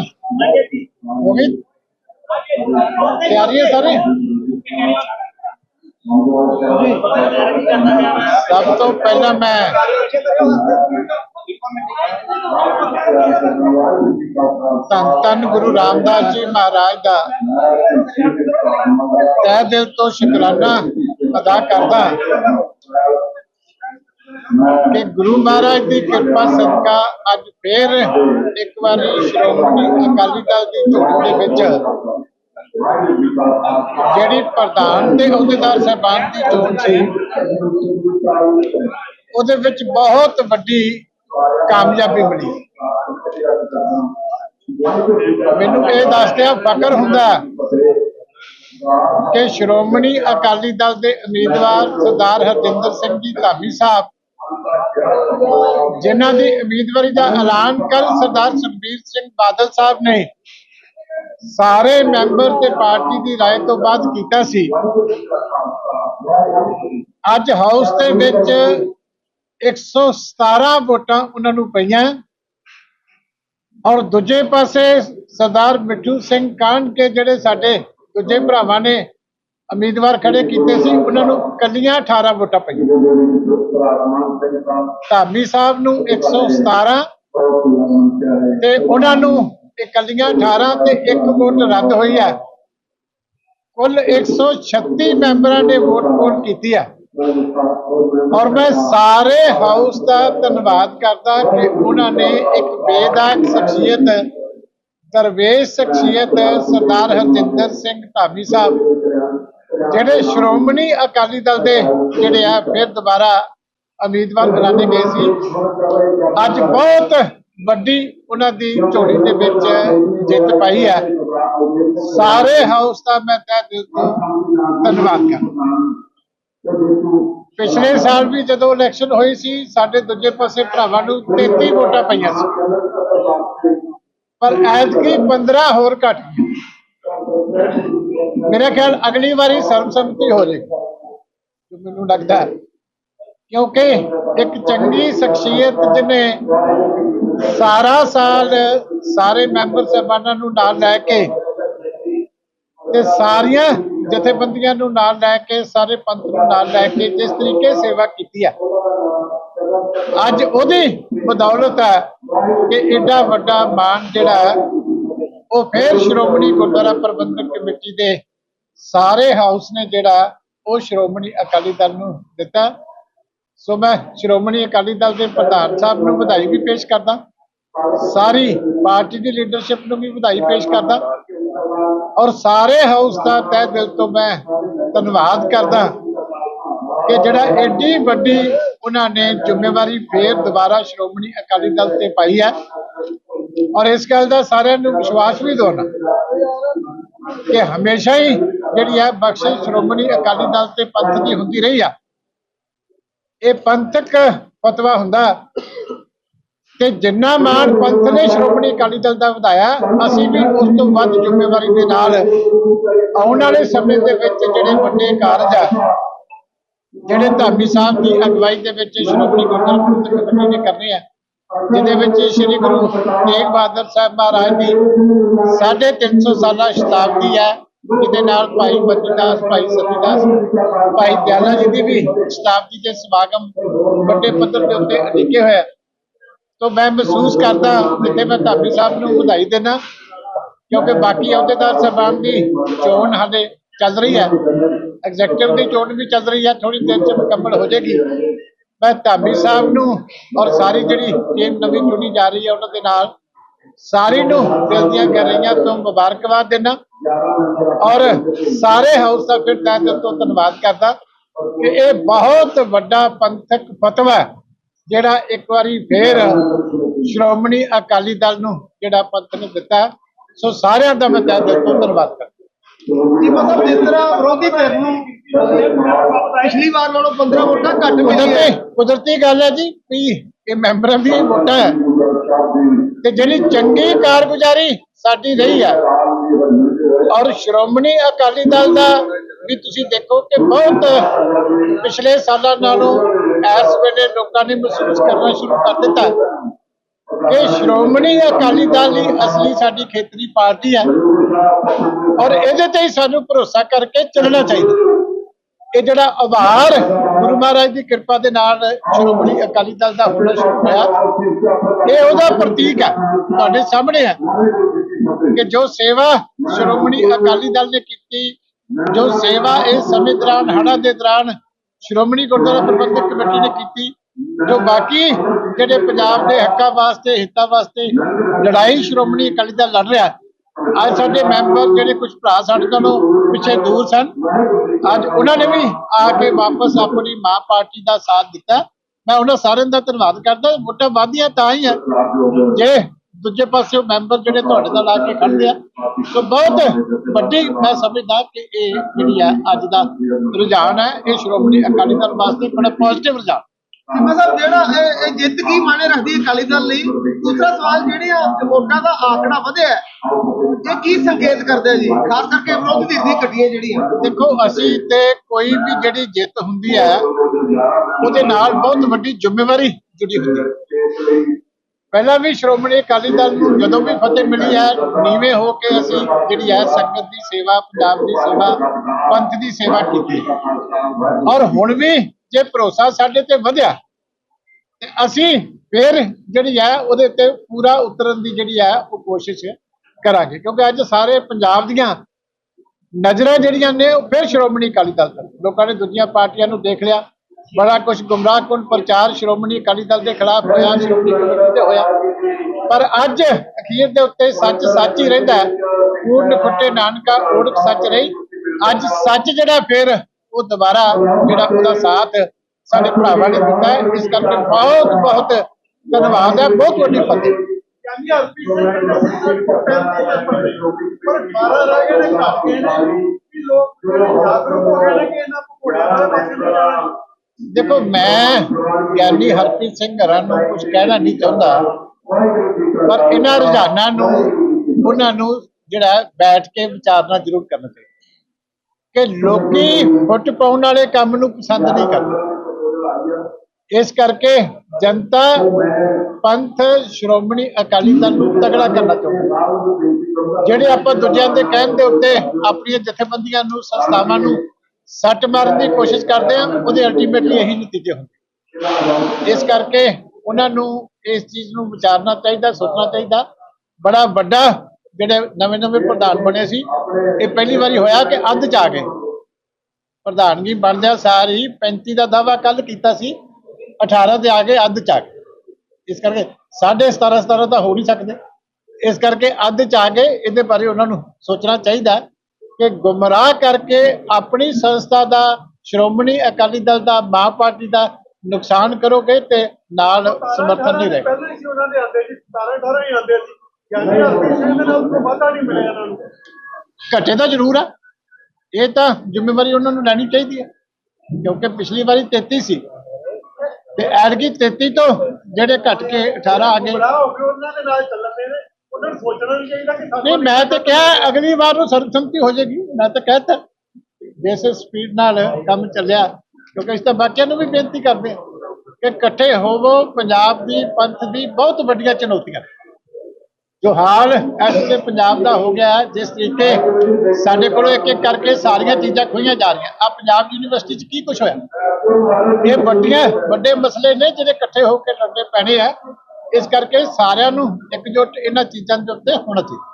ਤਿਆਰੀਆਂ ਹੋ ਗਈ ਤਿਆਰੀਆਂ ਸਾਰੇ ਸਭ ਤੋਂ ਪਹਿਲਾਂ ਮੈਂ ਧੰਨ ਧੰਨ ਗੁਰੂ ਰਾਮਦਾਸ ਜੀ ਮਹਾਰਾਜ ਦਾ ਤਹਿ ਦਿਲ ਤੋਂ ਸ਼ੁਕਰਾਨਾ ਅਦਾ ਕਰਦਾ ਕਿ ਗੁਰੂ ਮਹਾਰਾਜ ਦੀ ਕਿਰਪਾ ਸਦਕਾ ਅੱਜ ਫੇਰ ਇੱਕ ਵਾਰੀ ਸ਼੍ਰੋਮਣੀ ਅਕਾਲੀ ਦਲ ਦੀ ਝੋਲੀ ਦੇ ਵਿੱਚ ਜਿਹੜੀ ਪ੍ਰਧਾਨ ਤੇ ਅਹੁਦੇਦਾਰ ਸਾਹਿਬਾਨ ਦੀ ਚੋਣ ਸੀ, ਉਹਦੇ ਵਿੱਚ ਬਹੁਤ ਵੱਡੀ ਕਾਮਯਾਬੀ ਮਿਲੀ। ਮੈਨੂੰ ਇਹ ਦੱਸਦਿਆਂ ਫਖਰ ਹੁੰਦਾ ਕਿ ਸ਼੍ਰੋਮਣੀ ਅਕਾਲੀ ਦਲ ਦੇ ਉਮੀਦਵਾਰ ਸਰਦਾਰ ਹਰਜਿੰਦਰ ਸਿੰਘ ਜੀ ਧਾਮੀ ਸਾਹਿਬ ਜਿਨ੍ਹਾਂ ਦੀ ਉਮੀਦਵਾਰੀ ਦਾ ਐਲਾਨ ਕੱਲ ਸਰਦਾਰ ਸੁਖਬੀਰ ਸਿੰਘ ਬਾਦਲ ਸਾਹਿਬ ਨੇ ਸਾਰੇ ਮੈਂਬਰ ਤੇ ਪਾਰਟੀ ਦੀ رائے ਤੋਂ ਬਾਅਦ ਕੀਤਾ ਸੀ ਅੱਜ ਹਾਊਸ ਦੇ ਵਿੱਚ 117 ਵੋਟਾਂ ਉਹਨਾਂ ਨੂੰ ਪਈਆਂ ਔਰ ਦੂਜੇ ਪਾਸੇ ਸਰਦਾਰ ਮਿੱਠੂ ਸਿੰਘ ਕਾਂਡ ਕੇ ਜਿਹੜੇ ਸਾਡੇ ਦੂਜੇ ਭਰਾਵਾਂ ਨੇ ਉਮੀਦਵਾਰ ਖੜੇ ਕੀਤੇ ਸੀ, ਉਹਨਾਂ ਨੂੰ ਕੱਲੀਆਂ 18 ਵੋਟਾਂ ਪਈਆਂ। ਧਾਮੀ ਸਾਹਿਬ ਨੂੰ 117 ਤੇ ਉਹਨਾਂ ਨੂੰ ਇਕੱਲੀਆਂ 18 ਤੇ ਇੱਕ ਵੋਟ ਰੱਦ ਹੋਈ ਹੈ। ਕੁੱਲ 136 ਮੈਂਬਰਾਂ ਨੇ ਵੋਟ ਪਾਉਣ ਕੀਤੀ ਹੈ। ਔਰ ਮੈਂ ਸਾਰੇ ਹਾਊਸ ਦਾ ਧੰਨਵਾਦ ਕਰਦਾ ਕਿ ਉਹਨਾਂ ਨੇ ਇੱਕ ਬੇਦਾਗ ਸ਼ਖਸੀਅਤ, ਦਰਵੇਸ਼ ਸ਼ਖਸੀਅਤ ਸਰਦਾਰ ਹਰਜਿੰਦਰ ਸਿੰਘ ਧਾਮੀ ਸਾਹਿਬ ਜਿਹੜੇ ਸ਼੍ਰੋਮਣੀ ਅਕਾਲੀ ਦਲ ਦੇ ਜਿਹੜੇ ਆ, ਫਿਰ ਦੁਬਾਰਾ ਉਮੀਦਵਾਰ ਐਲਾਨੇ ਗਏ ਸੀ। ਅੱਜ ਬਹੁਤ ਵੱਡੀ ਉਹਨਾਂ ਦੀ ਝੋਲੀ ਦੇ ਵਿੱਚ ਜਿੱਤ ਪਾਈ ਹੈ। ਸਾਰੇ ਹਾਊਸ ਦਾ ਮੈਂ ਤਹਿ ਦਿਲ ਤੋਂ ਧੰਨਵਾਦ ਕਰਦਾ ਪਿਛਲੇ ਸਾਲ ਵੀ ਜਦੋਂ ਇਲੈਕਸ਼ਨ ਹੋਈ ਸੀ, ਸਾਡੇ ਦੂਜੇ ਪਾਸੇ ਭਰਾਵਾਂ ਨੂੰ 33 ਵੋਟਾਂ ਪਈਆਂ ਸੀ। ਪਰ ਐਤਕੀ 15 ਹੋਰ ਘਟ ਗਈਆਂ। ਮੇਰਾ ਖਿਆਲ ਅਗਲੀ ਵਾਰੀ ਸਰਬਸੰਮਤੀ ਹੋ ਜਾਏਗੀ ਜੋ ਮੈਨੂੰ ਲੱਗਦਾ ਹੈ। ਕਿਉਂਕਿ ਇੱਕ ਚੰਗੀ ਸ਼ਖਸੀਅਤ ਜਿਹਨੇ ਸਾਰਾ ਸਾਲ ਸਾਰੇ ਮੈਂਬਰ ਸਾਹਿਬਾਨਾਂ ਨੂੰ ਨਾਲ ਲੈ ਕੇ ਤੇ ਸਾਰੀਆਂ ਜਥੇਬੰਦੀਆਂ ਨੂੰ ਨਾਲ ਲੈ ਕੇ, ਸਾਰੇ ਪੰਥ ਨੂੰ ਨਾਲ ਲੈ ਕੇ ਜਿਸ ਤਰੀਕੇ ਸੇਵਾ ਕੀਤੀ ਹੈ, ਅੱਜ ਉਹਦੀ ਬਦੌਲਤ ਹੈ ਕਿ ਏਡਾ ਵੱਡਾ ਮਾਨ ਜਿਹੜਾ ਉਹ ਫਿਰ ਸ਼੍ਰੋਮਣੀ ਗੁਰਦੁਆਰਾ ਪ੍ਰਬੰਧਕ ਕਮੇਟੀ ਦੇ ਸਾਰੇ ਹਾਊਸ ਨੇ ਜਿਹੜਾ, ਉਹ ਸ਼੍ਰੋਮਣੀ ਅਕਾਲੀ ਦਲ ਨੂੰ ਦਿੱਤਾ। ਸੋ ਮੈਂ ਸ਼੍ਰੋਮਣੀ ਅਕਾਲੀ ਦਲ ਦੇ ਪ੍ਰਧਾਨ ਸਾਹਿਬ ਨੂੰ ਵਧਾਈ ਵੀ ਪੇਸ਼ ਕਰਦਾ। ਸਾਰੀ ਪਾਰਟੀ ਦੀ ਲੀਡਰਸ਼ਿਪ ਨੂੰ ਵੀ ਵਧਾਈ ਪੇਸ਼ ਕਰਦਾ। ਔਰ ਸਾਰੇ ਹਾਊਸ ਦਾ ਤਹਿ ਦਿਲ ਤੋਂ ਮੈਂ ਧੰਨਵਾਦ ਕਰਦਾ ਕਿ ਜਿਹੜਾ ਐਡੀ ਵੱਡੀ ਉਹਨਾਂ ਨੇ ਜ਼ਿੰਮੇਵਾਰੀ ਫੇਰ ਦੁਬਾਰਾ ਸ਼੍ਰੋਮਣੀ ਅਕਾਲੀ ਦਲ ਤੇ ਪਾਈ ਹੈ। ਔਰ ਇਸ ਗੱਲ ਦਾ ਸਾਰਿਆਂ ਨੂੰ ਵਿਸ਼ਵਾਸ ਵੀ ਦਿਵਾਉਣਾ ਕਿ ਹਮੇਸ਼ਾ ਹੀ ਜਿਹੜੀ ਹੈ ਬਖਸ਼ਿਸ਼ ਸ਼੍ਰੋਮਣੀ ਅਕਾਲੀ ਦਲ ਤੇ ਪੰਥ ਦੀ ਹੁੰਦੀ ਰਹੀ ਆ। ਇਹ ਪੰਥਕ ਫਤਵਾ ਹੁੰਦਾ ਤੇ ਜਿੰਨਾ ਮਾਣ ਪੰਥ ਨੇ ਸ਼੍ਰੋਮਣੀ ਅਕਾਲੀ ਦਲ ਦਾ ਵਧਾਇਆ, ਅਸੀਂ ਵੀ ਉਸ ਤੋਂ ਵੱਧ ਜ਼ਿੰਮੇਵਾਰੀ ਦੇ ਨਾਲ ਆਉਣ ਵਾਲੇ ਸਮੇਂ ਦੇ ਵਿੱਚ ਜਿਹੜੇ ਵੱਡੇ ਕਾਰਜ ਆ, ਜਿਹੜੇ ਧਾਮੀ ਸਾਹਿਬ ਦੀ ਅਗਵਾਈ ਦੇ ਵਿੱਚ ਸ਼੍ਰੋਮਣੀ ਗੁਰਦੁਆਰਾ ਪ੍ਰਬੰਧਕ ਕਮੇਟੀ ਨੇ ਕਰਨੇ ਆ ਜਿਹਦੇ ਵਿੱਚ ਸ੍ਰੀ ਗੁਰੂ ਤੇਗ ਬਹਾਦਰ ਸਾਹਿਬ ਮਹਾਰਾਜ ਦੀ 350 ਸਾਲਾ ਸ਼ਤਾਬਦੀ ਹੈ। ਜਿਹਦੇ ਨਾਲ ਭਾਈ ਮੱਤੀਦਾਸ ਭਾਈ ਸਤੀਦਾਸ ਭਾਈ ਦਿਆਲਾ ਜੀ ਦੀ ਵੀ ਸ਼ਤਾਬਦੀ ਦੇ ਸਮਾਗਮ ਵੱਡੇ ਪੱਧਰ ਦੇ ਉੱਤੇ ਅਟਿਕੇ ਹੋਏ ਆ। ਤੋ ਮੈਂ ਮਹਿਸੂਸ ਕਰਦਾ ਜਿੱਥੇ ਮੈਂ ਧਾਮੀ ਸਾਹਿਬ ਨੂੰ ਵਧਾਈ ਦੇਣਾ ਕਿਉਂਕਿ ਬਾਕੀ ਅਹੁਦੇਦਾਰ ਸਾਹਿਬਾਨ ਦੀ ਚੋਣ ਹਾਲੇ ਚੱਲ ਰਹੀ ਹੈ। ਐਗਜ਼ੈਕਟਿਵ ਦੀ ਚੋਣ ਵੀ ਚੱਲ ਰਹੀ ਹੈ। ਥੋੜੀ ਦੇਰ ਚ ਮੁਕੰਮਲ ਹੋ ਜਾਏਗੀ। ਮੈਂ ਧਾਮੀ ਸਾਹਿਬ ਨੂੰ ਔਰ ਸਾਰੀ ਜਿਹੜੀ ਟੀਮ ਨਵੀਂ ਚੁਣੀ ਜਾ ਰਹੀ ਹੈ ਉਹਨਾਂ ਦੇ ਨਾਲ, ਸਾਰੀ ਨੂੰ ਦਿਲ ਦੀਆਂ ਗਹਿਰਾਈਆਂ ਤੋਂ ਮੁਬਾਰਕਬਾਦ ਦੇਣਾ ਔਰ ਸਾਰੇ ਹਾਊਸ ਦਾ ਫਿਰ ਤਹਿ ਤੋਂ ਧੰਨਵਾਦ ਕਰਦਾ ਕਿ ਇਹ ਬਹੁਤ ਵੱਡਾ ਪੰਥਕ ਫਤਵਾ ਹੈ, ਜਿਹੜਾ ਇੱਕ ਵਾਰੀ ਫੇਰ ਸ਼੍ਰੋਮਣੀ ਅਕਾਲੀ ਦਲ ਨੂੰ ਜਿਹੜਾ ਪੰਥ ਨੇ ਦਿੱਤਾ ਸੋ ਸਾਰਿਆਂ ਦਾ ਮੈਂ ਤਹਿ ਦਿਲ ਤੋਂ ਧੰਨਵਾਦ ਕਰਦਾ। ਜੀ ਮਤਲਬ ਜਿਸ ਤਰ੍ਹਾਂ ਵਿਰੋਧੀ ਧਿਰ ਨੂੰ ਪਿਛਲੀ ਵਾਰ ਨਾਲੋਂ 15 ਵੋਟਾਂ ਘੱਟ ਮਿਲੀਆਂ ਕੁਦਰਤੀ ਕੁਦਰਤੀ ਗੱਲ ਹੈ ਜੀ ਵੀ ਇਹ ਮੈਂਬਰਾਂ ਦੀ ਵੋਟਾਂ ਹੈ। ਤੇ ਜਿਹੜੀ ਚੰਗੀ ਕਾਰਗੁਜ਼ਾਰੀ ਸਾਡੀ ਰਹੀ ਹੈ। ਔਰ ਸ਼੍ਰੋਮਣੀ ਅਕਾਲੀ ਦਲ ਦਾ ਵੀ ਤੁਸੀਂ ਦੇਖੋ ਕਿ ਬਹੁਤ ਪਿਛਲੇ ਸਾਲਾਂ ਨਾਲੋਂ ਇਸ ਵੇਲੇ ਲੋਕਾਂ ਨੇ ਮਹਿਸੂਸ ਕਰਨਾ ਸ਼ੁਰੂ ਕਰ ਦਿੱਤਾ। ਕਿ ਸ਼੍ਰੋਮਣੀ ਅਕਾਲੀ ਦਲ ਹੀ ਅਸਲੀ ਸਾਡੀ ਖੇਤਰੀ ਪਾਰਟੀ ਹੈ। ਔਰ ਇਹਦੇ ਤੇ ਹੀ ਸਾਨੂੰ ਭਰੋਸਾ ਕਰਕੇ ਚੱਲਣਾ ਚਾਹੀਦਾ। ਇਹ ਜਿਹੜਾ ਆਧਾਰ ਗੁਰੂ ਮਹਾਰਾਜ ਦੀ ਕਿਰਪਾ ਦੇ ਨਾਲ ਸ਼੍ਰੋਮਣੀ ਅਕਾਲੀ ਦਲ ਦਾ ਹੋਣਾ ਸ਼ੁਰੂ ਹੋਇਆ, ਇਹ ਉਹਦਾ ਪ੍ਰਤੀਕ ਹੈ, ਤੁਹਾਡੇ ਸਾਹਮਣੇ ਹੈ ਕਿ ਜੋ ਸੇਵਾ ਸ਼੍ਰੋਮਣੀ ਅਕਾਲੀ ਦਲ ਨੇ ਕੀਤੀ, ਜੋ ਸੇਵਾ ਇਸ ਸਮੇਂ ਦੌਰਾਨ, ਹੜ੍ਹਾਂ ਦੇ ਦੌਰਾਨ ਸ਼੍ਰੋਮਣੀ ਗੁਰਦੁਆਰਾ ਪ੍ਰਬੰਧਕ ਕਮੇਟੀ ਨੇ ਕੀਤੀ, ਜੋ ਬਾਕੀ ਜਿਹੜੇ ਪੰਜਾਬ ਦੇ ਹੱਕਾਂ ਵਾਸਤੇ, ਹਿੱਤਾਂ ਵਾਸਤੇ ਲੜਾਈ ਸ਼੍ਰੋਮਣੀ ਅਕਾਲੀ ਦਲ ਲੜ ਰਿਹਾ ਅੱਜ ਸਾਡੇ ਮੈਂਬਰ ਜਿਹੜੇ ਕੁਝ ਭਰਾ ਸਾਡੇ ਕੋਲੋਂ ਪਿੱਛੇ ਦੂਰ ਸਨ, ਅੱਜ ਉਹਨਾਂ ਨੇ ਵੀ ਆ ਕੇ ਵਾਪਸ ਆਪਣੀ ਮਾਂ ਪਾਰਟੀ ਦਾ ਸਾਥ ਦਿੱਤਾ। ਮੈਂ ਉਹਨਾਂ ਸਾਰਿਆਂ ਦਾ ਧੰਨਵਾਦ ਕਰਦਾ, ਵੋਟਾਂ ਵਾਧੀਆਂ ਤਾਂ ਹੀ ਹੈ ਜੇ ਦੂਜੇ ਪਾਸੇ ਉਹ ਮੈਂਬਰ ਜਿਹੜੇ ਤੁਹਾਡੇ ਨਾਲ ਆ ਕੇ ਖੜਦੇ ਆ ਸੋ ਬਹੁਤ ਵੱਡੀ ਮੈਂ ਸਮਝਦਾ ਕਿ ਇਹ ਜਿਹੜੀ ਆ ਅੱਜ ਦਾ ਰੁਝਾਨ ਹੈ, ਇਹ ਸ਼੍ਰੋਮਣੀ ਅਕਾਲੀ ਦਲ ਵਾਸਤੇ ਬੜਾ ਪੋਜ਼ਿਟਿਵ ਰੁਝਾਨ। ਚੀਮਾ ਸਾਹਿਬ ਜਿਹੜਾ ਇਹ ਜਿੱਤ ਕੀ ਮਾਨੇ ਰੱਖਦੀ ਅਕਾਲੀ ਦਲ ਲਈ? ਦੂਸਰਾ ਸਵਾਲ ਜਿਹੜੇ ਵੋਟਾਂ ਦਾ ਆંકੜਾ ਵਧਿਆ ਇਹ ਕੀ ਸੰਕੇਤ ਕਰਦਾ ਜੀ? ਖਾਸ ਕਰਕੇ ਵਿਰੋਧੀ ਧਿਰ ਦੀਆਂ ਗੱਡੀਆਂ ਜਿਹੜੀਆਂ। ਦੇਖੋ, ਅਸੀਂ ਤੇ ਕੋਈ ਵੀ ਜਿਹੜੀ ਜਿੱਤ ਹੁੰਦੀ ਹੈ, ਉਹਦੇ ਨਾਲ ਬਹੁਤ ਵੱਡੀ ਜ਼ਿੰਮੇਵਾਰੀ ਜੁੜੀ ਹੁੰਦੀ ਹੈ। ਪਹਿਲਾਂ ਵੀ ਸ਼੍ਰੋਮਣੀ ਅਕਾਲੀ ਦਲ ਨੂੰ ਜਦੋਂ ਵੀ ਫਤਿਹ ਮਿਲੀ ਹੈ, ਨੀਵੇਂ ਹੋ ਕੇ ਅਸੀਂ ਜਿਹੜੀ ਹੈ ਸੰਗਤ ਦੀ ਸੇਵਾ, ਪੰਜਾਬ ਦੀ ਸੇਵਾ, ਪੰਥ ਦੀ ਸੇਵਾ ਕੀਤੀ। ਔਰ ਹੁਣ ਵੀ ਜੇ ਭਰੋਸਾ ਸਾਡੇ ਤੇ ਵਧਿਆ, ਤੇ ਅਸੀਂ ਫਿਰ ਜਿਹੜੀ ਹੈ ਉਹਦੇ ਤੇ ਪੂਰਾ ਉਤਰਨ ਦੀ ਜਿਹੜੀ ਹੈ ਉਹ ਕੋਸ਼ਿਸ਼ ਕਰਾਂਗੇ। ਕਿਉਂਕਿ ਅੱਜ ਸਾਰੇ ਪੰਜਾਬ ਦੀਆਂ ਨਜ਼ਰਾਂ ਜਿਹੜੀਆਂ ਨੇ ਉਹ ਫਿਰ ਸ਼੍ਰੋਮਣੀ ਅਕਾਲੀ ਦਲ ਤੇ ਲੋਕਾਂ ਨੇ ਦੂਜੀਆਂ ਪਾਰਟੀਆਂ ਨੂੰ ਦੇਖ ਲਿਆ, ਬੜਾ ਕੁਝ ਗੁੰਮਰਾਹਕੁਨ ਪ੍ਰਚਾਰ ਸ਼੍ਰੋਮਣੀ ਅਕਾਲੀ ਦਲ ਦੇ ਖਿਲਾਫ ਹੋਇਆ, ਸ਼੍ਰੋਮਣੀ ਕਮੇਟੀ ਤੇ ਹੋਇਆ। ਪਰ ਅੱਜ ਅਖੀਰ ਦੇ ਉੱਤੇ ਸੱਚ ਸੱਚ ਹੀ ਰਹਿੰਦਾ ਹੈ। ਪੂਰਨ ਖੁੱਟੇ ਨਾਨਕਾ, ਓੜਕ ਸੱਚ ਰਹੀ। ਅੱਜ ਸੱਚ ਜਿਹੜਾ ਫਿਰ ਉਹ ਦੁਬਾਰਾ ਜਿਹੜਾ ਉਹਦਾ ਸਾਥ ਸਾਡੇ ਭਰਾਵਾਂ ਨੇ ਦਿੱਤਾ ਹੈ ਇਸ ਕਰਕੇ ਬਹੁਤ ਬਹੁਤ ਧੰਨਵਾਦ ਹੈ ਬਹੁਤ ਵੱਡੀ ਫਤਿਹ। ਕਹਿੰਦੀ ਹਰਪੀ ਸਿੰਘ ਪਰ 12 ਰਹਿ ਗਏ ਨੇ ਘੱਟ ਗਏ ਨੇ। ਵੀ ਲੋਕ ਜਾਗਰੂਕ ਹੋ ਗਏ ਨੇ ਕਿ ਇਹਨਾਂ ਪਕੌੜਿਆਂ ਵਾਲੇ ਪਾਸੇ ਨਹੀਂ ਜਾਣਾ ਦੇਖੋ ਮੈਂ ਗਿਆਨੀ ਹਰਪ੍ਰੀਤ ਸਿੰਘ ਹਰਾਂ ਨੂੰ ਕੁਝ ਕਹਿਣਾ ਨਹੀਂ ਚਾਹੁੰਦਾ ਪਰ ਇਹਨਾਂ ਰੁਝਾਨਾਂ ਨੂੰ ਉਹਨਾਂ ਨੂੰ ਜਿਹੜਾ ਬੈਠ ਕੇ ਵਿਚਾਰਨਾ ਜ਼ਰੂਰ ਕਰਨਾ ਚਾਹੀਦਾ। ਕਿ ਲੋਕੀ ਫੁੱਟ ਪਾਉਣ ਵਾਲੇ ਕੰਮ ਨੂੰ ਪਸੰਦ ਨਹੀਂ ਕਰਦੇ। ਇਸ ਕਰਕੇ ਜਨਤਾ, ਪੰਥ, ਸ਼੍ਰੋਮਣੀ ਅਕਾਲੀ ਦਲ ਨੂੰ ਤਗੜਾ ਕਰਨਾ ਚਾਹੁੰਦੀ ਜਿਹੜੇ ਆਪਾਂ ਦੂਜਿਆਂ ਦੇ ਕਹਿਣ ਦੇ ਉੱਤੇ ਆਪਣੀਆਂ ਜਥੇਬੰਦੀਆਂ ਨੂੰ, ਸੰਸਥਾਵਾਂ ਨੂੰ ਸੱਟ ਮਾਰਨ ਦੀ ਕੋਸ਼ਿਸ਼ ਕਰਦੇ ਆ ਉਹਦੇ ਅਲਟੀਮੇਟਲੀ ਇਹੀ ਨਤੀਜੇ ਹੁੰਦੇ ਇਸ ਕਰਕੇ ਉਹਨਾਂ ਨੂੰ ਇਸ ਚੀਜ਼ ਨੂੰ ਵਿਚਾਰਨਾ ਚਾਹੀਦਾ, ਸੋਚਣਾ ਚਾਹੀਦਾ। ਬੜਾ ਵੱਡਾ ਜਿਹੜੇ ਨਵੇਂ ਨਵੇਂ ਪ੍ਰਧਾਨ ਬਣੇ ਸੀ, ਇਹ ਪਹਿਲੀ ਵਾਰੀ ਹੋਇਆ ਕਿ ਅੱਧ ਚ ਆ ਗਏ। ਪ੍ਰਧਾਨਗੀ ਬਣਦਿਆਂ ਸਾਰ ਹੀ 35 ਦਾ ਦਾਵਾ ਕੱਲ ਕੀਤਾ ਸੀ 18 ਦੇ ਆ ਗਏ, ਅੱਧ ਚ ਆ ਗਏ। ਇਸ ਕਰਕੇ 17.5 17 ਤਾਂ ਹੋ ਨਹੀਂ ਸਕਦੇ। ਇਸ ਕਰਕੇ ਅੱਧ ਚ ਆ ਗਏ, ਇਹਦੇ ਬਾਰੇ ਉਹਨਾਂ ਨੂੰ ਸੋਚਣਾ ਚਾਹੀਦਾ ਕਿ ਗੁੰਮਰਾਹ ਕਰਕੇ ਆਪਣੀ ਸੰਸਥਾ ਦਾ, ਸ਼੍ਰੋਮਣੀ ਅਕਾਲੀ ਦਲ ਦਾ, ਮਾਂ ਪਾਰਟੀ ਦਾ ਨੁਕਸਾਨ ਕਰੋਗੇ ਤੇ ਨਾਲ ਸਮਰਥਨ ਨਹੀਂ ਰਹੇਗਾ। ਪਹਿਲਾਂ ਹੀ ਸੀ ਉਹਨਾਂ ਦੇ ਆਂਦੇ ਸੀ 17 18 ਹੀ ਆਂਦੇ ਸੀ। ਘਟੇ ਤਾਂ ਜ਼ਰੂਰ ਆ। ਇਹ ਤਾਂ ਜ਼ਿੰਮੇਵਾਰੀ ਉਹਨਾਂ ਨੂੰ ਲੈਣੀ ਚਾਹੀਦੀ ਹੈ ਕਿਉਂਕਿ ਪਿਛਲੀ ਵਾਰੀ 33 ਸੀ। ਤੇ ਐਤਕੀ 33 ਤੋਂ ਜਿਹੜੇ ਘਟ ਕੇ 18 ਆ ਗਏ। ਸੋਚਣਾ ਨਹੀਂ ਚਾਹੀਦਾ ਕਿ ਸਾਨੂੰ ਨਹੀਂ ਮੈਂ ਤਾਂ ਕਿਹਾ ਅਗਲੀ ਵਾਰ ਨੂੰ ਸਰਬਸੰਮਤੀ ਹੋ ਜਾਏਗੀ। ਮੈਂ ਤਾਂ ਕਹਿਤਾ ਬੇਸ ਸਪੀਡ ਨਾਲ ਕੰਮ ਚੱਲਿਆ। ਕਿਉਂਕਿ ਇਸ ਤਾਂ ਬਾਕੀਆਂ ਨੂੰ ਵੀ ਬੇਨਤੀ ਕਰਦੇ ਹਾਂ ਕਿ ਇਕੱਠੇ ਹੋਵੋ। ਪੰਜਾਬ ਦੀ ਪੰਥ ਦੀ ਬਹੁਤ ਵੱਡੀਆਂ ਚੁਣੌਤੀਆਂ। ਜੋ ਹਾਲ ਇਸ ਵੇਲੇ ਪੰਜਾਬ ਦਾ ਹੋ ਗਿਆ ਹੈ, ਜਿਸ ਤਰੀਕੇ ਸਾਡੇ ਕੋਲੋਂ ਇੱਕ ਇੱਕ ਕਰਕੇ ਸਾਰੀਆਂ ਚੀਜ਼ਾਂ ਖੋਈਆਂ ਜਾ ਰਹੀਆਂ। ਆ ਪੰਜਾਬ ਯੂਨੀਵਰਸਿਟੀ 'ਚ ਕੀ ਕੁਝ ਹੋਇਆ? ਇਹ ਵੱਡੀਆਂ ਵੱਡੇ ਮਸਲੇ ਨੇ ਜਿਹੜੇ ਇਕੱਠੇ ਹੋ ਕੇ ਲੜਨੇ ਪੈਣੇ ਆ। ਇਸ ਕਰਕੇ ਸਾਰਿਆਂ ਨੂੰ ਇੱਕਜੁੱਟ ਇਹਨਾਂ ਚੀਜ਼ਾਂ ਦੇ ਉੱਤੇ ਹੋਣਾ ਚਾਹੀਦਾ